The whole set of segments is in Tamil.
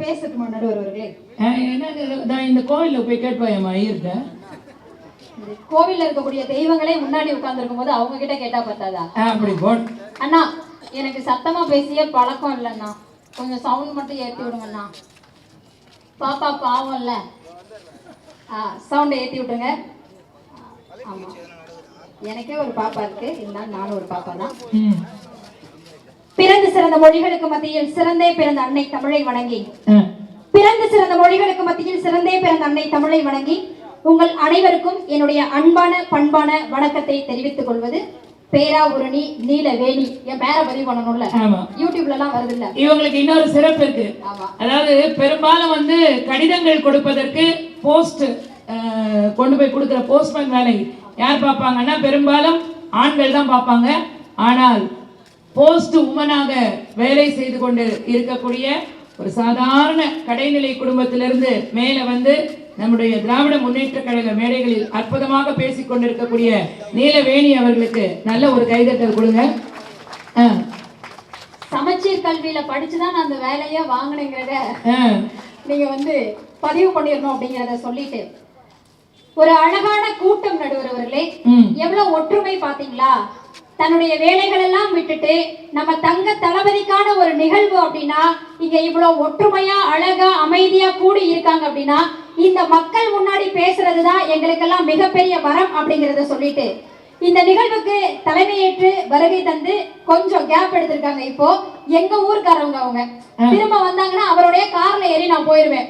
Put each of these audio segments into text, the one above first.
பேசட்டுமா நடுவர் அவர்களே அஹ் என்ன இந்த கோவில்ல போய் கேட்பாயம்மா ஐயர்கிட்ட இந்த கோவில்ல இருக்கக்கூடிய தெய்வங்களே முன்னாடி உட்கார்ந்துருக்கும் போது அவங்க கிட்ட கேட்டா பத்தாதா? அஹ் அப்படி போட் அண்ணா எனக்கு சத்தமா பேசிய பழக்கம் இல்லைண்ணா கொஞ்சம் சவுண்ட் மட்டும் ஏத்தி விடுங்கண்ணா பாப்பா பாவம்ல ஆ சவுண்டை ஏத்தி விட்டுருங்க. ஆமா. எனக்கே ஒரு பாப்பா இருக்கு. இருந்தாலும் நானும் ஒரு பாப்பா தான் ம். பிறந்து சிறந்த மொழிகளுக்கு மத்தியில் சிறந்தே பிறந்த அன்னை தமிழை வணங்கி. பிறந்து சிறந்த மொழிகளுக்கு மத்தியில் சிறந்தே பிறந்த அன்னை தமிழை வணங்கி உங்கள் அனைவருக்கும் என்னுடைய அன்பான பண்பான வணக்கத்தை தெரிவித்துக் கொள்வது பேராவூரணி நீலவேணி. என் பேரை பதிவு பண்ணணும்ல? யூடியூப்ல எல்லாம் வருது இல்ல இவங்களுக்கு இன்னொரு சிறப்பு இருக்கு. அதாவது பெரும்பாலும் வந்து கடிதங்கள் கொடுப்பதற்கு போஸ்ட் கொண்டு போய் கொடுக்குற போஸ்ட்மேன் வேலை யார் பார்ப்பாங்கன்னா பெரும்பாலும் ஆண்கள் தான் பார்ப்பாங்க. ஆனால் போஸ்ட் உமனாக வேலை செய்து கொண்டு இருக்கக்கூடிய ஒரு சாதாரண கடைநிலை குடும்பத்திலிருந்து மேலே வந்து நம்முடைய திராவிட முன்னேற்ற கழக மேடைகளில் அற்புதமாக பேசிக் கொண்டிருக்கக்கூடிய நீலவேணி அவர்களுக்கு நல்ல ஒரு கைதட்டல் கொடுங்க. சமச்சீர் கல்வியில படிச்சுதான் அந்த வேலையை வாங்கினேங்கிறத நீங்க வந்து பதிவு பண்ணிடணும் அப்படிங்கிறத சொல்லிட்டு ஒரு அழகான கூட்டம் நடுவர் அவர்களே எவ்வளவு ஒற்றுமை பாத்தீங்களா தன்னுடைய வேலைகள் எல்லாம் விட்டுட்டு நம்ம தங்க தளபதிக்கான ஒரு நிகழ்வு அப்படின்னா இங்க இவ்வளவு ஒற்றுமையா அழகா அமைதியா கூடி இருக்காங்க அப்படின்னா இந்த மக்கள் முன்னாடி பேசுறதுதான் எங்களுக்கெல்லாம் மிகப்பெரிய வரம் அப்படிங்கறத சொல்லிட்டு இந்த நிகழ்வுக்கு தலைமையேற்று வருகை தந்து கொஞ்சம் கேப் எடுத்திருக்காங்க இப்போ எங்க ஊர்க்காரவங்க அவங்க. திரும்ப வந்தாங்கன்னா அவருடைய கார்ல ஏறி நான் போயிருவேன்.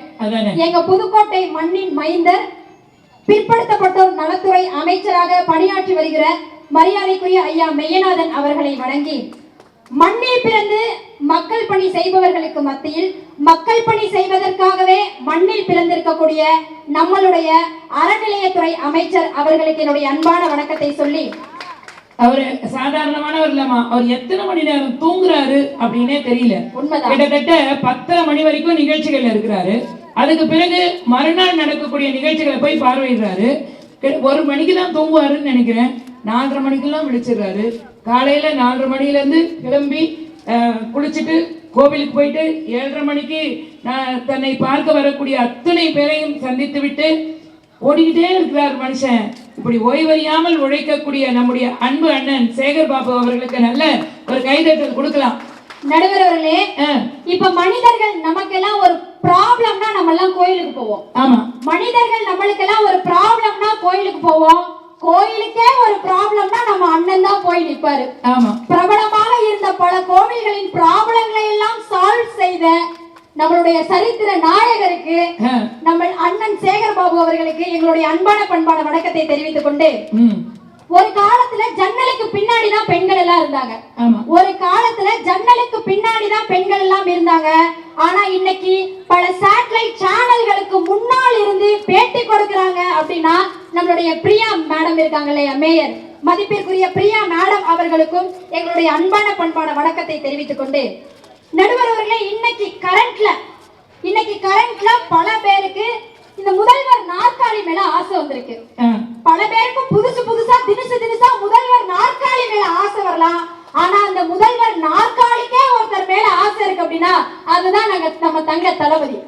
எங்க புதுக்கோட்டை மண்ணின் மைந்தர் பிற்படுத்தப்பட்டோர் நலத்துறை அமைச்சராக பணியாற்றி வருகிற மரியாதைக்குரிய ஐயா மெய்யநாதன் அவர்களை வணங்கி மண்ணில் பிறந்து மக்கள் பணி செய்பவர்களுக்கு மத்தியில் மக்கள் பணி செய்வதற்காகவே மண்ணில் பிறந்திருக்கக்கூடிய நம்மளுடைய அறநிலையத்துறை அமைச்சர் அவர்களுக்கு என்னுடைய அன்பான வணக்கத்தை சொல்லி அவரு சாதாரணமானவர் இல்லம்மா அவர் எத்தனை மணி நேரம் தூங்குறாரு அப்படின்னே தெரியல. கிட்டத்தட்ட பத்தரை மணி வரைக்கும் நிகழ்ச்சிகள்ல இருக்கிறாரு. அதுக்கு பிறகு மறுநாள் நடக்கக்கூடிய நிகழ்ச்சிகளை போய் பார்வையிடுறாரு. ஒரு மணிக்கு தான் தூங்குவாருன்னு நினைக்கிறேன். நாலரை மணிக்கெல்லாம் விழிச்சிடுறாரு. காலையில நாலரை மணில இருந்து கிளம்பி குளிச்சுட்டு கோவிலுக்கு போயிட்டு ஏழரை மணிக்கு நான் தன்னை பார்க்க வரக்கூடிய அத்தனை பேரையும் சந்தித்து விட்டு ஓடிக்கிட்டே இருக்கிறார் மனுஷன். இப்படி ஓய்வறியாமல் உழைக்கக்கூடிய நம்முடைய அன்பு அண்ணன் சேகர் பாபு அவர்களுக்கு நல்ல ஒரு கைதட்டல் கொடுக்கலாம். நடுவர் அவர்களே இப்ப மனிதர்கள் நமக்கெல்லாம் ஒரு ப்ராப்ளம்னா நம்ம எல்லாம் கோயிலுக்கு போவோம். ஆமா. மனிதர்கள் நம்மளுக்கெல்லாம் ஒரு ப்ராப்ளம்னா கோயிலுக்கு போவோம். கோயிலுக்கே ஒரு ப்ராப்ளம்னா நம்ம அண்ணன் தான் போய் நிப்பாரு. ஆமா. பிரபலமாக இருந்த பல கோவில்களின் ப்ராப்ளங்களை எல்லாம் சால்வ் செய்த நம்மளுடைய சரித்திர நாயகருக்கு நம்ம அண்ணன் சேகர் பாபு அவர்களுக்கு எங்களுடைய அன்பான பண்பான வணக்கத்தை தெரிவித்துக் கொண்டு ஒரு காலத்துல ஜன்னலுக்கு பின்னாடி தான் பெண்கள் எல்லாம் இருந்தாங்க. ஒரு காலத்துல ஜன்னலுக்கு பின்னாடி தான் பெண்கள் எல்லாம் இருந்தாங்க. ஆனா இன்னைக்கு பல சேட்டலைட் சேனல்களுக்கு முன்னால் இருந்து பேட்டி கொடுக்கறாங்க அப்படின்னா நம்மளுடைய பிரியா மேடம் இருக்காங்க இல்லையா மேயர்? மதிப்பிற்குரிய பிரியா மேடம் அவர்களுக்கும் எங்களுடைய அன்பான பண்பான வணக்கத்தை தெரிவித்துக் கொண்டு நடுவர் அவர்களே இன்னைக்கு கரண்ட்ல இன்னைக்கு கரண்ட்ல பல பேருக்கு இந்த முதல்வர் நாற்காலி மேல ஆசை வந்திருக்கு. பல பேருக்கும் புதுசு புதுசா தினுசு தினுசா முதல்வர் நாற்காலி மேல ஆசை வரலாம். ஆனா அந்த முதல்வர் நாற்காலிக்கே ஒருத்தர் மேல ஆசை இருக்கு அப்படின்னா அதுதான் நாங்க நம்ம தங்க தளபதி.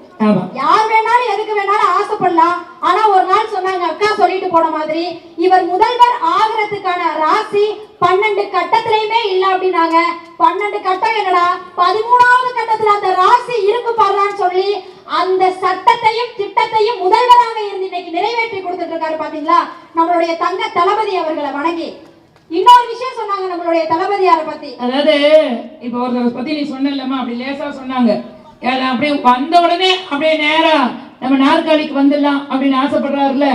யார் வேணாலும் எதுக்கு வேணாலும் ஆசைப்படலாம். ஆனா ஒரு நாள் சொன்னாங்க அக்கா சொல்லிட்டு போன மாதிரி இவர் முதல்வர் ஆகிறதுக்கான ராசி பன்னெண்டு கட்டத்திலயுமே இல்ல அப்படின்னாங்க. பன்னெண்டு கட்டம் என்னடா? பதிமூணாவது கட்டத்துல அந்த ராசி இருக்கு பாருன்னு சொல்லி அந்த சட்டத்தையும் திட்டத்தையும் முதல்வராக இருந்து இன்னைக்கு நிறைவேற்றி கொடுத்துட்டு இருக்காரு பாத்தீங்களா? நம்மளுடைய தங்க தளபதி அவர்களை வணங்கி. இன்னொரு விஷயம் சொன்னாங்க நம்மளுடைய தளபதியாரை பத்தி. அதாவது இப்ப ஒருத்தரை பத்தி நீ சொன்னல்லம்மா அப்படி லேசா சொன்னாங்க. அப்படியே வந்த உடனே அப்படியே நேரா நம்ம நாற்காலிக்கு வந்துடலாம் அப்படின்னு ஆசைப்படுறாருல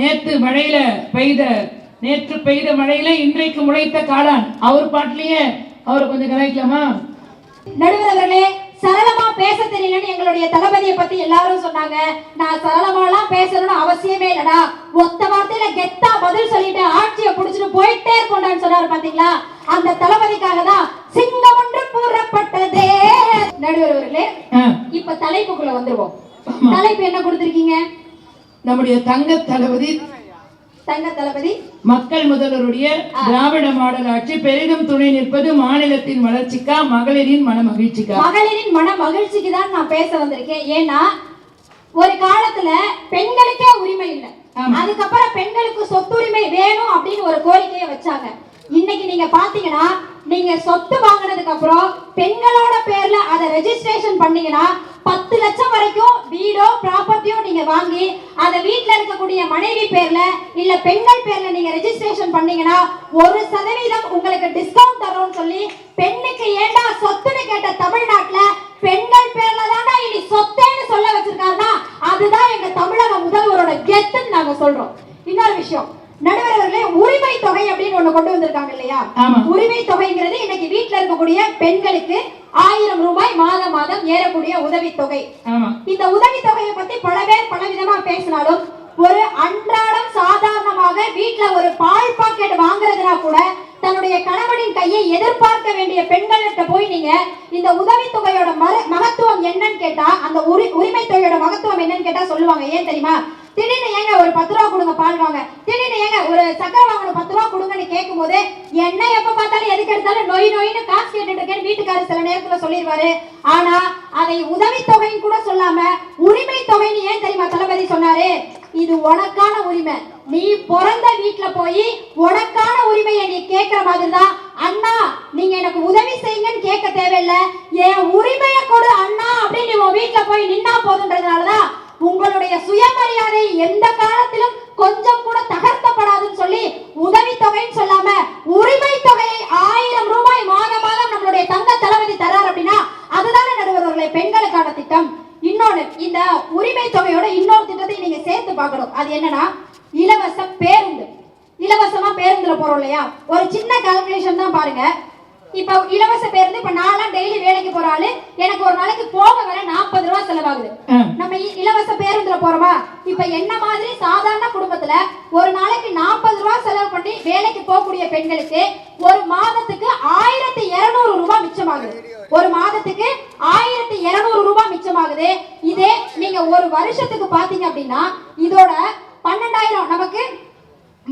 நேத்து மழையில பெய்த நேற்று பெய்த மழையில இன்றைக்கு முளைத்த காளான். அவர் பாட்டிலேயே அவரை கொஞ்சம் கலாய்க்கலாமா? நடுவர் அவர்களே சரளமா பேச தெரியலன்னு எங்களுடைய தளபதியை பத்தி எல்லாரும் சொன்னாங்க. நான் சரளமாலாம் பேசணும்னு அவசியமே இல்லடா. ஒத்த வார்த்தையில கெத்தா பதில் சொல்லிட்டு ஆட்சியை புடிச்சிட்டு போயிட்டே இருக்கோம்டான்னு சொன்னாரு பாத்தீங்களா? அந்த தளபதிக்காக தான் சிங்கம் ஒன்று கூறப்பட்டதே நடுவர் அவர்களே இப்ப தலைப்புக்குள்ள வந்துருவோம். தலைப்பு என்ன கொடுத்திருக்கீங்க? நம்முடைய தங்க தளபதி தங்க தளபதி மக்கள் முதல்வருடைய திராவிட மாடல் ஆட்சி பெரிதும் துணை நிற்பது மாநிலத்தின் வளர்ச்சிக்கா மகளிரின் மன மகிழ்ச்சிக்கா மகளிரின் மன மகிழ்ச்சிக்கு தான் நான் பேச வந்திருக்கேன். ஏன்னா ஒரு காலத்துல பெண்களுக்கே உரிமை இல்லை. அதுக்கப்புறம் பெண்களுக்கு சொத்துரிமை வேணும் அப்படின்னு ஒரு கோரிக்கையை வச்சாங்க. இன்னைக்கு நீங்க பாத்தீங்கன்னா நீங்க சொத்து வாங்கினதுக்கு அப்புறம் பெண்களோட பேர்ல அதை ரெஜிஸ்ட்ரேஷன் பண்ணீங்கன்னா பத்து லட்சம் வரைக்கும் வீடோ ப்ராப்பர்ட்டியோ நீங்க வாங்கி அதை வீட்டுல இருக்கக்கூடிய மனைவி பேர்ல இல்ல பெண்கள் பேர்ல நீங்க ரெஜிஸ்ட்ரேஷன் பண்ணீங்கன்னா ஒரு சதவீதம் உங்களுக்கு டிஸ்கவுண்ட் தரோம்னு சொல்லி பெண்ணுக்கு ஏண்டா சொத்துன்னு கேட்ட தமிழ்நாட்டுல பெண்கள் பேர்ல தானா இனி சொத்தேன்னு சொல்ல வச்சிருக்காருன்னா அதுதான் எங்க தமிழக முதல்வரோட கெத்துன்னு நாங்க சொல்றோம். இன்னொரு விஷயம் நடுவர் அவர்களே உரிமை தொகை அப்படின்னு ஒண்ணு கொண்டு வந்திருக்காங்க இல்லையா. உரிமை தொகைங்கிறது இன்னைக்கு வீட்ல இருக்கக்கூடிய பெண்களுக்கு ஆயிரம் ரூபாய் மாதம் மாதம் ஏறக்கூடிய உதவித்தொகை ஆமா. இந்த உதவித்தொகையை பத்தி பல பேர் பல விதமா பேசினாலும் ஒரு அன்றாடம் சாதாரணமாக வீட்ல ஒரு பால் பாக்கெட் வாங்குறதுனா கூட தன்னுடைய கணவனின் கையை எதிர்பார்க்க வேண்டிய பெண்கள்கிட்ட போய் நீங்க இந்த உதவித்தொகையோட மர- மகத்துவம் என்னன்னு கேட்டா அந்த உரி உரிமை தொகையோட மகத்துவம் என்னன்னு கேட்டா சொல்லுவாங்க. ஏன் தெரியுமா? திடீர்னு ஏங்க ஒரு பத்து ரூபா கொடுங்க பால் வாங்க. திடீர்னு ஏங்க ஒரு சக்கரை வாங்கணும் பத்து ரூபா கொடுங்கன்னு கேட்கும் போது என்ன எப்ப பார்த்தாலும் எதுக்கு எடுத்தாலும் நொய் நொயின்னு காசு கேட்டுட்டு இருக்கேன்னு வீட்டுக்காரர் சில நேரத்துல சொல்லிடுவாரு. ஆனா அதை உதவித்தொகைன்னு கூட சொல்லாம உரிமை தொகைன்னு ஏன் தெரியுமா தளபதி சொன்னாரு? இது உனக்கான உரிமை. நீ பிறந்த வீட்டுல போய் உனக்கான உரிமையை நீ கேட்கிற மாதிரி தான் அண்ணா நீங்க எனக்கு உதவி செய்யுங்கன்னு கேட்க தேவையில்ல. என் உரிமையை கொடு அண்ணா அப்படின்னு நீ உன் வீட்டுல போய் நின்னா போதுன்றதுனாலதான் உங்களுடைய சுயமரியாதை எந்த காலத்திலும் கொஞ்சம் கூட தகர்க்கப்படாதுன்னு சொல்லி உதவி தொகைன்னு சொல்லாம உரிமை தொகையை ஆயிரம் ரூபாய் மாத மாதம் நம்மளுடைய தங்க தளபதி தரார் அப்படின்னா அதுதானே நடுவர்களை பெண்களுக்கான திட்டம். இன்னொன்னு இந்த உரிமை தொகையோட இன்னொரு திட்டத்தை நீங்க சேர்த்து பார்க்கணும். அது என்னன்னா இலவச பேருந்து. இலவசமா பேருந்துல போறோம் இல்லையா? ஒரு சின்ன கால்குலேஷன் தான் பாருங்க. இப்ப இலவச பேருந்து இப்ப நான்லாம் டெய்லி வேலைக்கு போற ஆளு. எனக்கு ஒரு நாளைக்கு போக வர நாற்பது ரூபா செலவாகுது. நம்ம இலவச பேருந்துல போறோமா? இப்ப என்ன மாதிரி சாதாரண குடும்பத்துல ஒரு நாளைக்கு நாற்பது ரூபாய் செலவு பண்ணி வேலைக்கு போகக்கூடிய பெண்களுக்கு ஒரு மாதத்துக்கு ஆயிரத்தி இருநூறு ரூபாய் மிச்சமாகுது. ஒரு மாதத்துக்கு ஆயிரத்தி இருநூறு ரூபாய் மிச்சமாகுது. இதே நீங்க ஒரு வருஷத்துக்கு பாத்தீங்க அப்படின்னா இதோட பன்னெண்டாயிரம் நமக்கு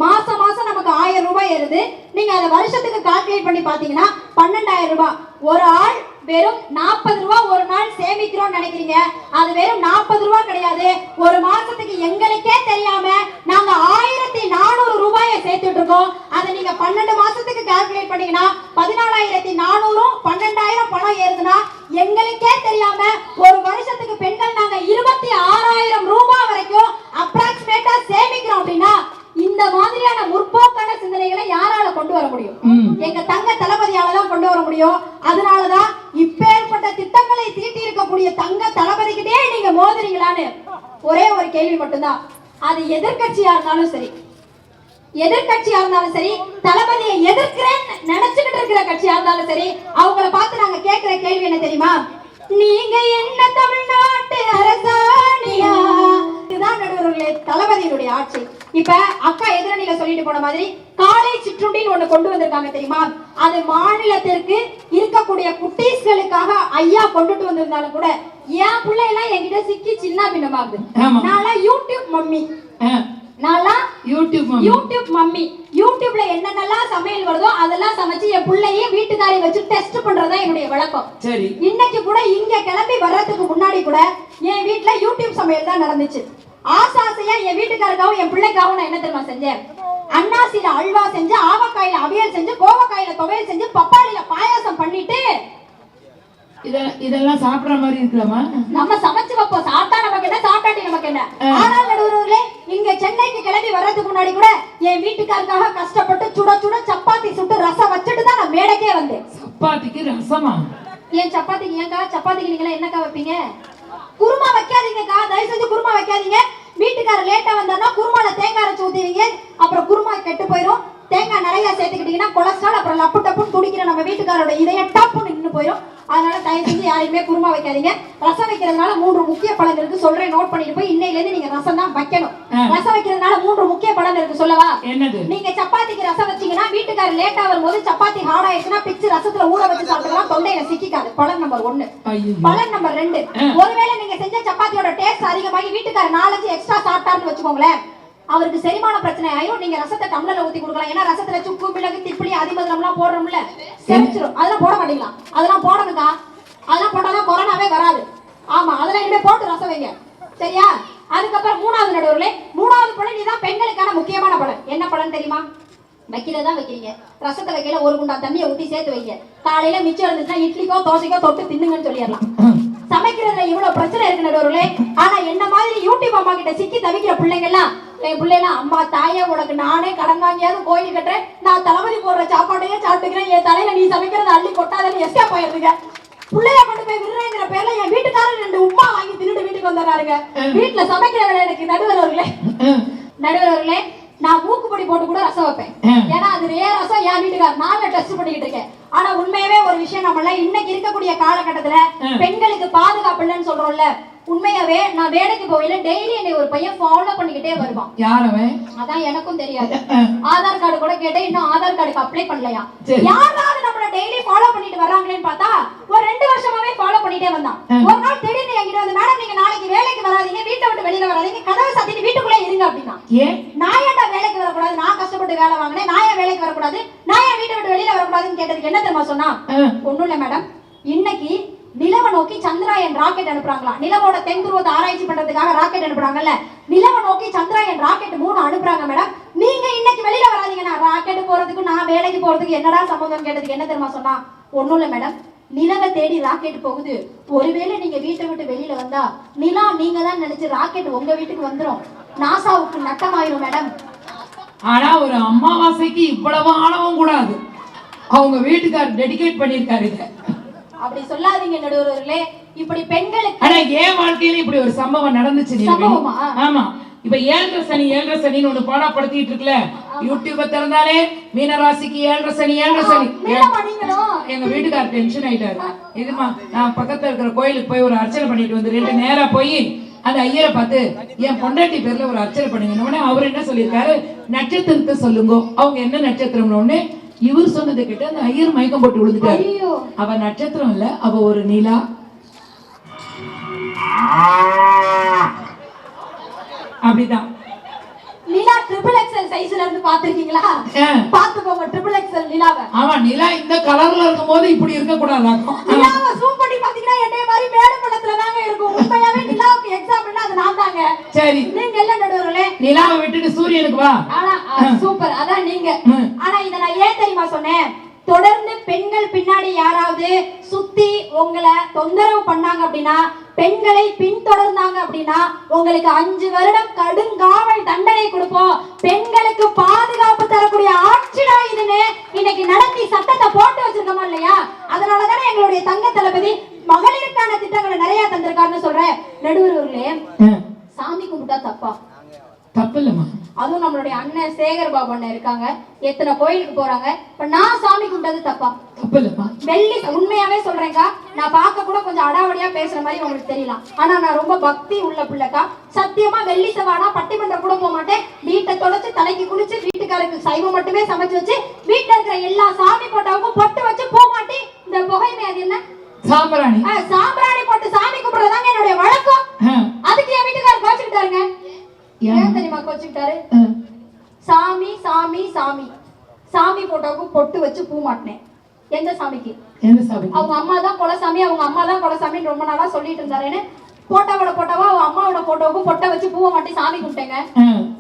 மாசம் மாசம் நமக்கு ஆயிரம் ரூபாய் ஏறுது. நீங்க அதை வருஷத்துக்கு கால்குலேட் பண்ணி பாத்தீங்கன்னா பன்னெண்டாயிரம் ரூபாய். ஒரு ஆள் வெறும் நாற்பது ரூபா ஒரு நாள் சேமிக்கிறோம்னு நினைக்கிறீங்க. அது வெறும் நாற்பது ரூபா கிடையாது. ஒரு மாசத்துக்கு எங்களுக்கே தெரியாம நாங்க ஆயிரத்தி நானூறு ரூபாயை சேர்த்துட்டு இருக்கோம். அதை நீங்க பன்னெண்டு மாசத்துக்கு கால்குலேட் பண்ணீங்கன்னா பதினாலாயிரத்தி நானூறும் பன்னெண்டாயிரம் பணம் ஏறுதுன்னா எங்களுக்கே தெரியாம ஒரு வருஷத்துக்கு பெண்கள் நாங்க இருபத்தி ஆறாயிரம் ரூபாய் வரைக்கும் அப்ராக்சிமேட்டா சேமிக்கிறோம் அப்படின்னா இந்த மாதிரியான முற்போக்கான சிந்தனைகளை யாரால கொண்டு வர முடியும். எங்க தங்க தளபதியால தான் கொண்டு வர முடியும். அதனாலதான் இப்பேற்பட்ட திட்டங்களை தீட்டி இருக்கக்கூடிய தங்க தளபதிக்கிட்டே நீங்க மோதுறீங்களான்னு ஒரே ஒரு கேள்வி மட்டும்தான். அது எதிர்க்கட்சியா இருந்தாலும் சரி. எதிர்க்கட்சியா இருந்தாலும் சரி தளபதியை எதிர்க்கிறேன்னு நினைச்சுக்கிட்டு இருக்கிற கட்சியா இருந்தாலும் சரி அவங்கள பார்த்து நாங்க கேட்கிற கேள்வி என்ன தெரியுமா? நீங்க என்ன தமிழ்நாட்டு அரசாணியா? இதுதான் நடுவர்களே தளபதியினுடைய ஆட்சி. இப்ப அக்கா எதிரணியில சொல்லிட்டு போன மாதிரி காலை சிற்றுண்டின்னு ஒண்ணு கொண்டு வந்திருக்காங்க தெரியுமா? அது மாநிலத்திற்கு இருக்கக்கூடிய குட்டீஸ்களுக்காக ஐயா கொண்டுட்டு வந்திருந்தாலும் கூட என் பிள்ளையெல்லாம் என்கிட்ட சிக்கி சின்ன பின்னமாகுது. நான்லாம் யூடியூப் மம்மி. நான்லாம் யூடியூப். YouTube mummy. யூடியூப்ல என்னென்னலாம் சமையல் வருதோ அதெல்லாம் சமைச்சு என் பிள்ளையே வீட்டுக்காரையும் வச்சு டெஸ்ட் பண்றதா என்னுடைய வழக்கம். சரி. இன்னைக்கு கூட இங்க கிளம்பி வர்றதுக்கு முன்னாடி கூட என் வீட்ல யூடியூப் சமையல் தான் நடந்துச்சு. ஆசை ஆசையா என் வீட்டுக்காரருக்காகவும் என் பிள்ளைக்காகவும் நான் என்ன தெரியுமா செஞ்சேன்? அன்னாசில அல்வா செஞ்சு ஆவக்காயில அவியல் செஞ்சு கோவக்காயில துவையல் செஞ்சு பப்பாளியில பாயாசம் பண்ணிட்டு இத- இதெல்லாம் சாப்பிடுற மாதிரி இருக்கலாமா நம்ம சமைச்சு வைப்போம். சாப்பிட்டா நமக்கு என்ன? சாப்பிட்டாட்டி நமக்கு என்ன? ஆனால் நடுவர்களே இங்க சென்னைக்கு கிளம்பி வர்றதுக்கு முன்னாடி கூட என் வீட்டுக்காரருக்காக கஷ்டப்பட்டு சுட சுட சப்பாத்தி சுட்டு ரசம் வச்சுட்டு தான் நான் மேடைக்கே வந்தேன். சப்பாத்திக்கு ரசமா? ஏன் சப்பாத்திக்கு ஏன்க்கா? சப்பாத்திக்கு நீங்க என்னக்கா வைப்பீங்க? குருமா வைக்காதீங்கக்கா தயவு செஞ்சு குருமா வைக்காதீங்க. வீட்டுக்காரர் லேட்டா வந்தாருன்னா குருமால தேங்காய் அரைச்சு ஊத்துவீங்க அப்புறம் குருமா கெட்டு போயிடும் தேங்காய் நிறைய சேர்த்துக்கிட்டீங்கன்னா கொலஸ்ட்ரால் அப்புறம் லப்பு டப்புன்னு துடிக்கிற நம்ம வீட்டுக்காரோட இதயம் டப்புன்னு நின்று போயிடும் அதனால தயவு செஞ்சு யாரையுமே குருமா வைக்காதீங்க. ரசம் வைக்கிறதுனால மூன்று முக்கிய பலன் இருக்கு சொல்றேன். நோட் பண்ணிட்டு போய் இன்னையில இருந்து நீங்க ரசம் தான் வைக்கணும். ரசம் வைக்கிறதுனால மூன்று முக்கிய பலன் இருக்கு சொல்லவா? என்னது? நீங்க சப்பாத்திக்கு ரசம் வச்சீங்கன்னா வீட்டுக்காரர் லேட்டா வரும்போது சப்பாத்தி ஹார்ட் ஆயிடுச்சுன்னா பிச்சு ரசத்துல ஊற வச்சு சாப்பிடலாம் தொண்டையில சிக்கிக்காது. பலன் நம்பர் ஐயோ பலன் நம்பர் ரெண்டு. ஒருவேளை நீங்க செஞ்ச சப்பாத்தியோட டேஸ்ட் அதிகமாகி வீட்டுக்காரர் நாலஞ்சு எக்ஸ்ட்ரா சாப்பிட்டாருன்னு வச்சுக்கோங்களேன். அவருக்கு செரிமான பிரச்சனை ஆயிரும் நீங்க ரசத்தை டம்ளர்ல ஊத்தி கொடுக்கலாம். ஏன்னா ரசத்துல சுக்கு மிளகு திப்பிலி அதிமதுரம்லாம் போடுறோம்ல செரிச்சிரும். அதெல்லாம் போட மாட்டீங்களா? அதெல்லாம் போடணுக்கா? அதெல்லாம் போட்டாலும் கொரோனாவே வராது. ஆமா அதெல்லாம் இனிமே போட்டு ரசம் வைங்க. சரியா? அதுக்கப்புறம் மூணாவது நடுவர்களே மூணாவது பலன் இதுதான் பெண்களுக்கான முக்கியமான பலன். என்ன பலன் தெரியுமா? வைக்கிறதா வைக்கிறீங்க. ரசத்தை வைக்கல ஒரு குண்டா தண்ணியை ஊத்தி சேர்த்து வைங்க. காலையில மிச்சம் இருந்துச்சுன்னா இட்லிக்கோ தோசைக்கோ தொட்டு தின்னுங்கன்னு சொல்லிடலாம். சமைக்கிறதுல இவ்வளவு பிரச்சனை இருக்கு நடுவர்களே. ஆனா என்ன மாதிரி யூடியூப் அம்மா கிட்ட சிக்கி தவிக்கிற பிள்ளைங்க எல்லாம் என் பிள்ளைலாம் அம்மா தாயே உனக்கு நானே கடன் வாங்கியாவது கோயில் கட்டுறேன். நான் தளபதி போடுற சாப்பாடையே சாப்பிட்டுக்கிறேன். என் தலையில நீ சமைக்கிறத அள்ளி கொட்டாதன்னு எஸ்கே போயிருந்துங்க பிள்ளைய கொண்டு போய் விடுறேங்கிற பேர்ல என் வீட்டுக்காரர் ரெண்டு உப்புமா வாங்கி தின்னுட்டு வீட்டுக்கு வந்துடுறாருங்க. வீட்டுல சமைக்கிற வேலை எனக்கு நடுவர் அவர்களே நடுவர் அவர்களே நான் மூக்குப்பொடி போட்டு கூட ரசம் வைப்பேன். ஏன்னா அது ரே ரசம் என் வீட்டுக்கார் நானும் டெஸ்ட் பண்ணிக்கிட்டு இருக்கேன். ஆனா உண்மையாவே ஒரு விஷயம் நம்மள இன்னைக்கு இருக்கக்கூடிய காலகட்டத்துல. பெண்களுக்கு பாதுகாப்பு இல்லைன்னு சொல்றோம்ல. உண்மையாவே நான் வேலைக்கு போகையில டெய்லி என்னை ஒரு பையன் ஃபாலோ பண்ணிக்கிட்டே வருவான். யார் அவன்? அதான் எனக்கும் தெரியாது. ஆதார் கார்டு கூட கேட்டேன் இன்னும் ஆதார் கார்டுக்கு அப்ளை பண்ணலையா. யாராவது நம்மள டெய்லி ஃபாலோ பண்ணிட்டு வர்றாங்களேன்னு பார்த்தா ஒரு ரெண்டு வருஷமாவே ஃபாலோ பண்ணிட்டே வந்தான். ஒரு நாள் திடீர்னு என்கிட்ட வந்து மேடம் நீங்க நாளைக்கு வேலைக்கு வராதீங்க வீட்டை விட்டு வெளியில வராதீங்க கதவை சாத்திட்டு வீட்டுக்குள்ளே இருங்க அப்படின்னா. ஏன்? நான் ஏன்டா வேலைக்கு வரக்கூடாது? நான் கஷ்டப்பட்டு வேலை வாங்கினேன் நான் ஏன் வேலைக்கு வரக்கூடாது? நான் ஏன் வீட்டை விட்டு வெளியில வரக்கூடாதுன்னு கேட்டதுக்கு என்ன தெரியுமா சொன்னா. ஒண்ணும் இல்ல மேடம். இன்னைக்கு நிலவை நோக்கி சந்திராயன் ராக்கெட் அனுப்புறாங்களா? நிலவோட தென் துருவத்தை ஆராய்ச்சி பண்றதுக்காக ராக்கெட் அனுப்புறாங்கல்ல? நிலவை நோக்கி சந்திராயன் ராக்கெட் மூணு அனுப்புறாங்க மேடம் நீங்க இன்னைக்கு வெளியில வராதீங்க நான் ராக்கெட் போறதுக்கு நான் வேலைக்கு போறதுக்கு என்னடா சம்பந்தம் கேட்டதுக்கு என்ன தெரியுமா சொன்னா? ஒண்ணும் இல்ல மேடம் நிலவை தேடி ராக்கெட் போகுது. ஒருவேளை நீங்க வீட்டை விட்டு வெளியில வந்தா நிலா நீங்க தான் நினைச்சு ராக்கெட் உங்க வீட்டுக்கு வந்துரும். நாசாவுக்கு நட்டமாயிரும் மேடம் ஆனா ஒரு அமாவாசைக்கு இவ்வளவு ஆணவம் கூடாது. அவங்க வீட்டுக்கார் டெடிகேட் பண்ணிருக்காரு அப்படி சொல்லாதீங்க நடுவர்களே இப்படி பெண்களுக்கு ஆனா என் வாழ்க்கையில இப்படி ஒரு சம்பவம் நடந்துச்சு? ஆமா. இப்ப ஏழரை சனி ஏழரை சனின்னு ஒண்ணு பாடப்படுத்திட்டு இருக்குல்ல? யூடியூப திறந்தாலே மீனராசிக்கு ஏழரை சனி ஏழரை சனி. எங்க வீட்டுக்கார் டென்ஷன் ஆயிட்டாரு. இதுமா நான் பக்கத்துல இருக்கிற கோயிலுக்கு போய் ஒரு அர்ச்சனை பண்ணிட்டு வந்து ரெண்டு நேரா போய் அந்த ஐயரை பார்த்து என் பொண்டாட்டி பேர்ல ஒரு அர்ச்சனை பண்ணுங்க உடனே அவர் என்ன சொல்லியிருக்காரு? நட்சத்திரத்தை சொல்லுங்க. அவங்க என்ன நட்சத்திரம்னு உடனே இவர் சொன்னதை கேட்டு அந்த ஐயர் மயக்கம் போட்டு விழுந்துட்டாரு. அவ நட்சத்திரம் இல்ல அவ ஒரு நிலா. அப்படிதான். நிலா ட்ரிபிள் சைஸ்ல இருந்து பாத்திருக்கீங்களா. பாத்துக்கோங்க ட்ரிபிள் எக்ஸல் நிலாவை. ஆமா நிலா இந்த கலர்ல இருக்கும் போது இப்படி இருக்க கூடாதாக்கும் நிலாவை ஜூம் பண்ணி பாத்தீங்கன்னா என்னைய மாதிரி மேடு பள்ளத்துல தாங்க இருக்கும். உண்மையாவே நிலாவுக்கு எக்ஸாம்பிள் அது நான் தாங்க. சரி. நீங்க எல்லாம் நடுவர்களே? நிலாவை விட்டுட்டு சூரியனுக்கு வா. ஆனா சூப்பர் அதான் நீங்க. ஆனா இத நான் ஏன் தெரியுமா சொன்னேன்? தொடர்ந்து பெண்கள் பின்னாடி யாராவது சுத்தி உங்களை தொந்தரவு பண்ணாங்க அப்படின்னா பெண்களை பின்தொடர்ந்தாங்க அப்படின்னா உங்களுக்கு அஞ்சு வருடம் கடுங்காவல் தண்டனை கொடுப்போம். பெண்களுக்கு பாதுகாப்பு தரக்கூடிய ஆட்சிடா இதுன்னு இன்னைக்கு நடத்தி சட்டத்தை போட்டு வச்சிருக்கோமா இல்லையா? அதனாலதானே எங்களுடைய தங்க தளபதி மகளிருக்கான திட்டங்களை நிறைய தந்திருக்காருன்னு சொல்றேன் நடுவர்களே ஆ. சாமி கும்பிட்டா தப்பா தப்பு இல்லம்மா அதுவும் நம்மளுடைய அண்ணன் சேகர் பாபு அண்ணன் இருக்காங்க. எத்தனை கோயிலுக்கு போறாங்க? இப்ப நான் சாமி கும்பிட்டது தப்பா? வெள்ளி உண்மையாவே சொல்றேன்க்கா. நான் பார்க்க கூட கொஞ்சம் அடாவடியா பேசுற மாதிரி உங்களுக்கு தெரியலாம். ஆனா நான் ரொம்ப பக்தி உள்ள பிள்ளைக்கா. சத்தியமா வெள்ளி செவ்வானா பட்டிமன்றம் கூட போக மாட்டேன். வீட்டை தொடச்சு தலைக்கு குளிச்சு வீட்டுக்காரருக்கு சைவம் மட்டுமே சமைச்சு வச்சு வீட்டுல இருக்கிற எல்லா சாமி போட்டாவுக்கும் பொட்டு வச்சு போக மாட்டேன். இந்த புகைமை அது என்ன? சாம்பிராணி. சாம்பிராணி போட்டு சாமி கும்பிடுறதாங்க என்னுடைய வழக்கம். அதுக்கு என் வீட்டுக்காரர் கோச்சுக்கிட்டாருங்க. ஏன்? தெரியுமா கோச்சுக்கிட்டாரு. சாமி சாமி சாமி. சாமி போட்டோவுக்கு பொட்டு வச்சு பூ மாட்டினேன். எந்த சாமிக்கு? அவங்க அம்மா தான் குலசாமி அவங்க அம்மா தான் குலசாமின்னு ரொம்ப நாளா சொல்லிட்டு இருந்தாருன்னு போட்டோவோட போட்டோவா அவங்க அம்மாவோட போட்டோவுக்கு பொட்டை வச்சு பூவை மாட்டி சாமி கும்பிட்டேங்க.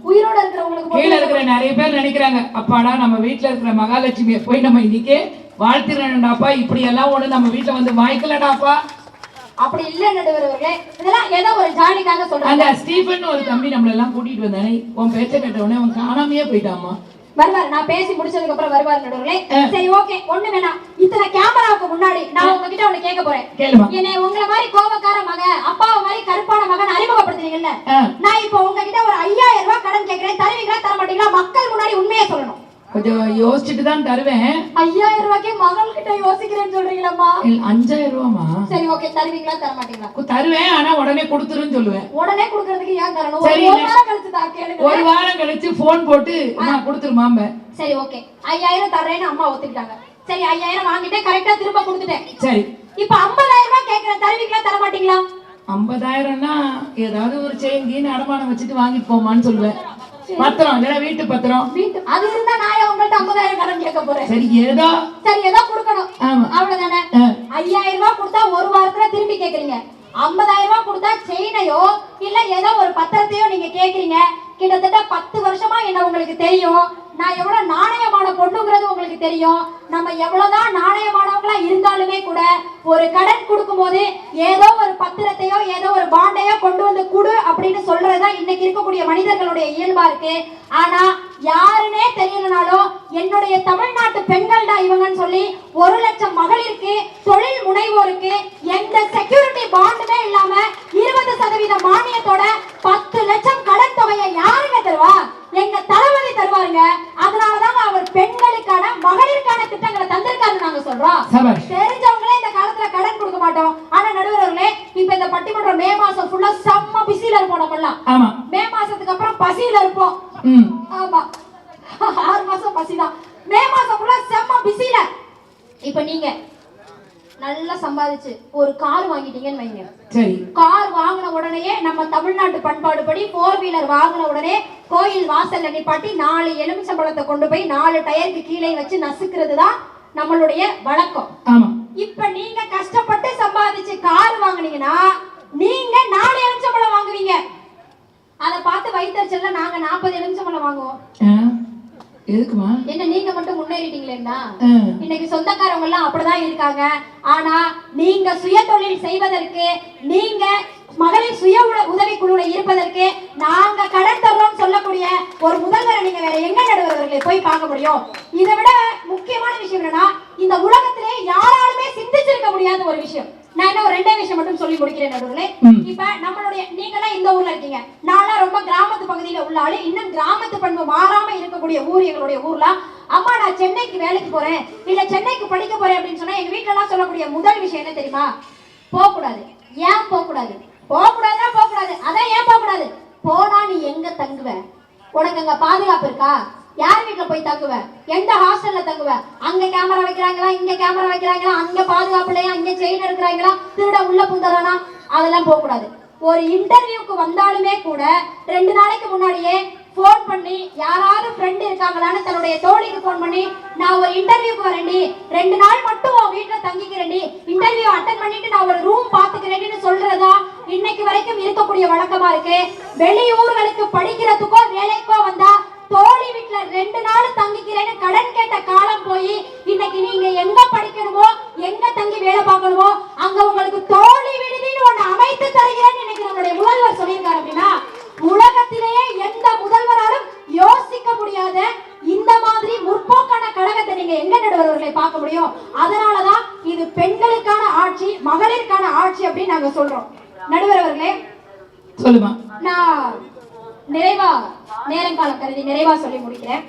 உயிரோட இருக்கிறவங்களுக்கு கீழே இருக்கிற நிறைய பேர் நினைக்கிறாங்க அப்பாடா நம்ம வீட்ல இருக்கிற மகாலட்சுமியை போய் நம்ம இன்னைக்கே வாழ்த்திடணும்டாப்பா இப்படி எல்லாம் ஒண்ணு நம்ம வீட்ல வந்து வாய்க்கலடாப்பா. அப்படி இல்ல நடுவர்களே இதெல்லாம் ஏதோ ஒரு ஜாலிக்காக சொல்றாங்க. அந்த ஸ்டீஃபன் ஒரு தம்பி நம்மள எல்லாம் கூட்டிட்டு வந்தானே. உன் பேச்ச கேட்ட உடனே அவன் காணாமையே போயிட்டாமா வருவார் நான் பேசி முடிச்சதுக்கு அப்புறம் வருவார் நடுவர்களே. சரி ஓகே ஒண்ணு வேணாம். இத்தனை கேமராவுக்கு முன்னாடி நான் உங்ககிட்ட ஒண்ணு கேட்க போறேன். என்னை உங்களை மாதிரி கோபக்கார மகன் அப்பாவை மாதிரி கருப்பான மகன் அறிமுகப்படுத்துறீங்கல்ல. நான் இப்போ உங்ககிட்ட ஒரு ஐயாயிரம் ரூபாய் கடன் கேட்கிறேன். தருவீங்களா தர மாட்டீங்களா மக்கள் முன்னாடி உண்மையை சொல்லணும். கொஞ்சம் யோசிச்சுட்டு தான் தருவேன். ஐயாயிரம் ரூபாய்க்கே மகள் கிட்ட யோசிக்கிறேன்னு சொல்றீங்களம்மா. இல்ல, அஞ்சாயிரம் ரூபாமா சரி ஓகே தருவீங்களா தர மாட்டீங்களா தருவேன் ஆனா உடனே கொடுத்துருன்னு சொல்லுவேன். உடனே கொடுக்கறதுக்கு ஏன் தரணும்? ஒரு சரி, ஒரு இல்ல. வாரம் கழிச்சு ஒரு வாரம் கழிச்சு போன் போட்டு நான் கொடுத்துருமாம்ப? சரி ஓகே ஐயாயிரம் தர்றேன்னு அம்மா ஒத்துக்கிட்டாங்க. சரி ஐயாயிரம் வாங்கிட்டேன் கரெக்டா திரும்ப கொடுத்துட்டேன். சரி. இப்ப ஐம்பதாயிரம் ரூபாய் கேட்கிறேன் தருவீங்களா தர மாட்டீங்களா ஐம்பதாயிரம்னா ஏதாவது ஒரு செயின் கீன் அடமானம் வச்சுட்டு வாங்கிட்டு போமான்னு சொல்லுவேன். பத்திரம் இல்ல வீட்டு பத்திரம். வீட்டு அது இருந்தா நான் உங்கள்ட்ட ஐம்பதாயிரம் கடன் கேட்க போறேன்? சரி ஏதோ சரி ஏதோ கொடுக்கணும். அவ்வளவுதானே. ஐயாயிரம் ரூபாய் கொடுத்தா ஒரு வாரத்துல திரும்பி கேக்குறீங்க. ஐம்பதாயிரம் ரூபாய் கொடுத்தா செயினையோ இல்ல ஏதோ ஒரு பத்திரத்தையோ நீங்க கேக்குறீங்க. கிட்டத்தட்ட பத்து வருஷமா என்ன உங்களுக்கு தெரியும். நான் எவ்வளவு நாணயமான பொண்ணுங்கிறது உங்களுக்கு தெரியும். நம்ம எவ்வளவுதான் நாணயமானவங்களா இருந்தாலுமே கூட ஒரு கடன் கொடுக்கும்போது ஏதோ ஒரு பத்திரத்தையோ ஏதோ ஒரு பாண்டையோ கொண்டு வந்து கொடு அப்படின்னு சொல்றதுதான் இன்னைக்கு இருக்கக்கூடிய மனிதர்களுடைய இயல்பா இருக்கு. ஆனா யாருன்னே தெரியலனாலும் என்னுடைய தமிழ்நாட்டு பெண்கள்டா இவங்கன்னு சொல்லி ஒரு லட்சம் மகளிருக்கு தொழில் முனைவோருக்கு எந்த செக்யூரிட்டி பாண்டுமே இல்லாம இருபது சதவீத மானியத்தோட பத்து லட்சம் கடன் தொகையை யாருங்க தருவா? எங்க தளபதி தருவாருங்க. அதனாலதாங்க அவர் பெண்களுக்கான மகளிருக்கான திட்டங்களை தந்திருக்காருன்னு நாங்க சொல்றோம். தெரிஞ்சவங்களே இந்த காலத்துல கடன் கொடுக்க மாட்டோம். ஆனா நடுவர்களே இப்ப இந்த பட்டிமன்றம் மே மாசம் ஃபுல்லா செம்ம பிஸில இருப்போம் நம்மலாம் ஆமா. மே மாசத்துக்கு அப்புறம் பசியில இருப்போம். ஆமா. ஆறு மாசம் பசிதான். மே மாசம் ஃபுல்லா செம்ம பிஸில இப்ப நீங்க நல்லா சம்பாதிச்சு ஒரு கார் வாங்கிட்டீங்கன்னு வைங்க. சரி. கார் வாங்கின உடனேயே நம்ம தமிழ்நாட்டு பண்பாடு படி ஃபோர் வீலர் வாங்கின உடனே கோயில் வாசல்ல நிப்பாட்டி நாலு எலுமிச்சம்பழத்தை கொண்டு போய் நாலு டயருக்கு கீழே வச்சு நசுக்கிறது தான் நம்மளுடைய வழக்கம். இப்ப நீங்க கஷ்டப்பட்டு சம்பாதிச்சு கார் வாங்குனீங்கன்னா நீங்க நாலு எலுமிச்சம்பழம் வாங்குவீங்க. அதை பார்த்து வைத்தறிச்சல்ல நாங்க நாற்பது எலுமிச்சம்பழம் வாங்குவோம். எதுக்குமா? என்ன நீங்க மட்டும் முன்னேறிட்டீங்களேன்னா இன்னைக்கு சொந்தக்காரவங்க எல்லாம் அப்படிதான் இருக்காங்க. ஆனா நீங்க சுய தொழில் செய்வதற்கு நீங்க மகளிர் சுய உத- உதவி குழுல இருப்பதற்கு நாங்க கடன் தர்றோம் சொல்லக்கூடிய ஒரு முதல்வரை நீங்க வேற எங்க நடுவர்களை போய் பார்க்க முடியும்? இதை விட முக்கியமான விஷயம் என்னன்னா இந்த உலகத்திலே யாராலுமே சிந்திச்சிருக்க முடியாத ஒரு விஷயம். நான் ஒரு ரெண்டே விஷயம் மட்டும் சொல்லி முடிக்கிறேன் ம். இப்ப நம்மளுடைய நீங்களாம் இந்த ஊர்ல இருக்கீங்க. நான்லாம் ரொம்ப கிராமத்து பகுதியில உள்ள ஆளு. இன்னும் கிராமத்து பண்பு மாறாம இருக்கக்கூடிய ஊர் எங்களுடைய ஊர்ல. அம்மா நான் சென்னைக்கு வேலைக்கு போறேன். இல்ல சென்னைக்கு படிக்க போறேன் அப்படின்னு சொன்னா எங்க வீட்ல எல்லாம் சொல்லக்கூடிய முதல் விஷயம் என்ன தெரியுமா? போக கூடாது ஏன் போக கூடாது போக கூடாதுன்னா போக கூடாது அதான் ஏன் போக கூடாது போனா நீ எங்க தங்குவ? உனக்கு அங்க பாதுகாப்பு இருக்கா? யார் வீட்டுல போய் தங்குவ எந்த ஹாஸ்டல்ல தங்குவ அங்க கேமரா வைக்கிறாங்களா? இங்க கேமரா வைக்கிறாங்களா? அங்க பாதுகாப்பு இல்லையா இங்க செயின் இருக்கிறாங்களா திருட உள்ள புந்தரானா அதெல்லாம் போக கூடாது ஒரு இன்டர்வியூக்கு வந்தாலுமே கூட ரெண்டு நாளைக்கு முன்னாடியே ஃபோன் பண்ணி யாராவது ஃப்ரெண்ட் இருக்காங்களான்னு தன்னுடைய தோழிக்கு ஃபோன் பண்ணி நான் ஒரு இன்டர்வியூக்கு வரேன்டி. ரெண்டு நாள் மட்டும் உன் வீட்டில் தங்கிக்கிறேன்டி. இன்டர்வியூ அட்டன் பண்ணிட்டு நான் ஒரு ரூம் பார்த்துக்கிறேன்னு சொல்றதா இன்னைக்கு வரைக்கும் இருக்கக்கூடிய வழக்கமா இருக்கு? வெளியூர்களுக்கு படிக்கிறதுக்கோ வேலைக்கோ வந்தா தோழி வீட்டுல ரெண்டு நாள் தங்கிக்கிறேன்னு கடன் கேட்ட காலம் போய் இன்னைக்கு நீங்க எங்க படிக்கணுமோ எங்க தங்கி வேலை பார்க்கணுமோ அங்க உங்களுக்கு தோழி விடுதின்னு ஒண்ணு அமைத்து தருகிறேன்னு இன்னைக்கு நம்மளுடைய முதல்வர் சொல்லியிருக்காரு அப்படின்னா உலகத்திலேயே எந்த முதல்வராலும் யோசிக்க முடியாத இந்த மாதிரி முற்போக்கான கழகத்தை நீங்க எங்க நடுவர்களை பார்க்க முடியும்? அதனாலதான் இது பெண்களுக்கான ஆட்சி மகளிருக்கான ஆட்சி அப்படின்னு நாங்க சொல்றோம். நடுவர் அவர்களே சொல்லுமா? நான் நிறைவா நேரங்காலம் கருதி நிறைவா சொல்லி முடிக்கிறேன்.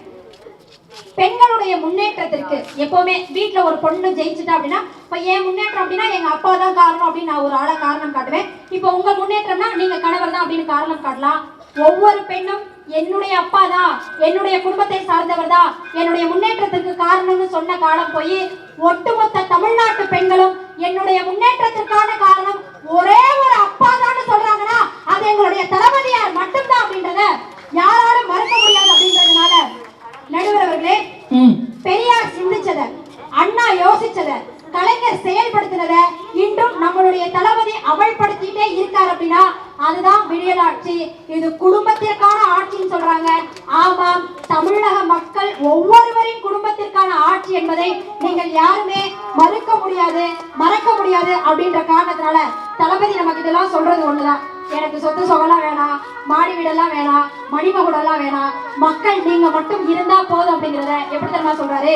பெண்களுடைய முன்னேற்றத்திற்கு எப்பவுமே வீட்டுல ஒரு பொண்ணு ஜெயிச்சுட்டா அப்படின்னா இப்ப என் முன்னேற்றம் அப்படின்னா எங்க அப்பா தான் காரணம் அப்படின்னு நான் ஒரு ஆளை காரணம் காட்டுவேன். இப்போ உங்க முன்னேற்றம்னா நீங்க கணவர் தான் அப்படின்னு காரணம் காட்டலாம். ஒவ்வொரு பெண்ணும் என்னுடைய அப்பா தான் என்னுடைய குடும்பத்தை சார்ந்தவர் தான் என்னுடைய முன்னேற்றத்திற்கு காரணம்னு சொன்ன காலம் போய் ஒட்டுமொத்த தமிழ்நாட்டு பெண்களும் என்னுடைய முன்னேற்றத்திற்கான காரணம் ஒரே ஒரு அப்பா தான் சொல்றாங்கன்னா அது எங்களுடைய தளபதியார் மட்டும்தான் அப்படின்றத யாராலும் மறுக்க முடியாது அப்படின்றதுனால நடுவர் அவர்களே ம் பெரியார் சிந்திச்சத அண்ணா யோசிச்சத கலைஞர் செயல்படுத்தினத இன்றும் நம்மளுடைய தளபதி அமல்படுத்திட்டே இருக்கார் அப்படின்னா அதுதான் விடியலாட்சி இது குடும்பத்திற்கான ஆட்சின்னு சொல்றாங்க ஆமாம் தமிழக மக்கள் ஒவ்வொருவரின் குடும்பத்திற்கான ஆட்சி என்பதை நீங்கள் யாருமே மறுக்க முடியாது மறக்க முடியாது அப்படின்ற காரணத்தினால தளபதி நமக்கு இதெல்லாம் சொல்றது ஒண்ணுதான் எனக்கு சொத்து சொகலாம் வேணாம் மாடி வீடெல்லாம் வேணாம் மணிமகுடம்லாம் வேணாம் மக்கள் நீங்க மட்டும் இருந்தா போதும் அப்படிங்கறத எப்படி தெரியுமா சொல்றாரு?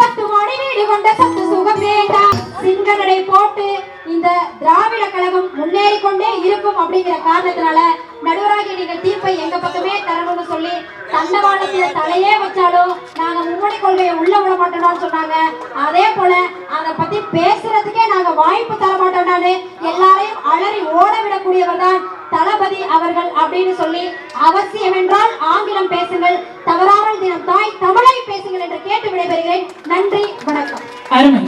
பத்து மாடி வீடு கொண்ட சத்து சுகம் வேண்டாம் சிங்கநடை போட்டு இந்த திராவிட கழகம் முன்னேறி கொண்டே இருக்கும் அப்படிங்கிற காரணத்தினால நடுவராகிய நீங்கள் தீர்ப்பை எங்க பக்கமே தரணும்னு சொல்லி தண்டவாளத்துல தலையே வச்சாலும் நாங்க மும்மொழி கொள்கையை உள்ள விட மாட்டோம்னு சொன்னாங்க. அதே போல அதை பத்தி பேசுறதுக்கே நாங்க வாய்ப்பு தர மாட்டோம்னாரு எல்லாரையும் அலறி ஓட விடக்கூடியவர் தான் தளபதி அவர்கள் அப்படின்னு சொல்லி அவசியம் என்றால் ஆங்கிலம் பேசுங்கள் தவறாமல் தினம் தாய் தமிழை பேசுங்கள் என்று கேட்டு விடைபெறுகிறேன். நன்றி வணக்கம். அருமை.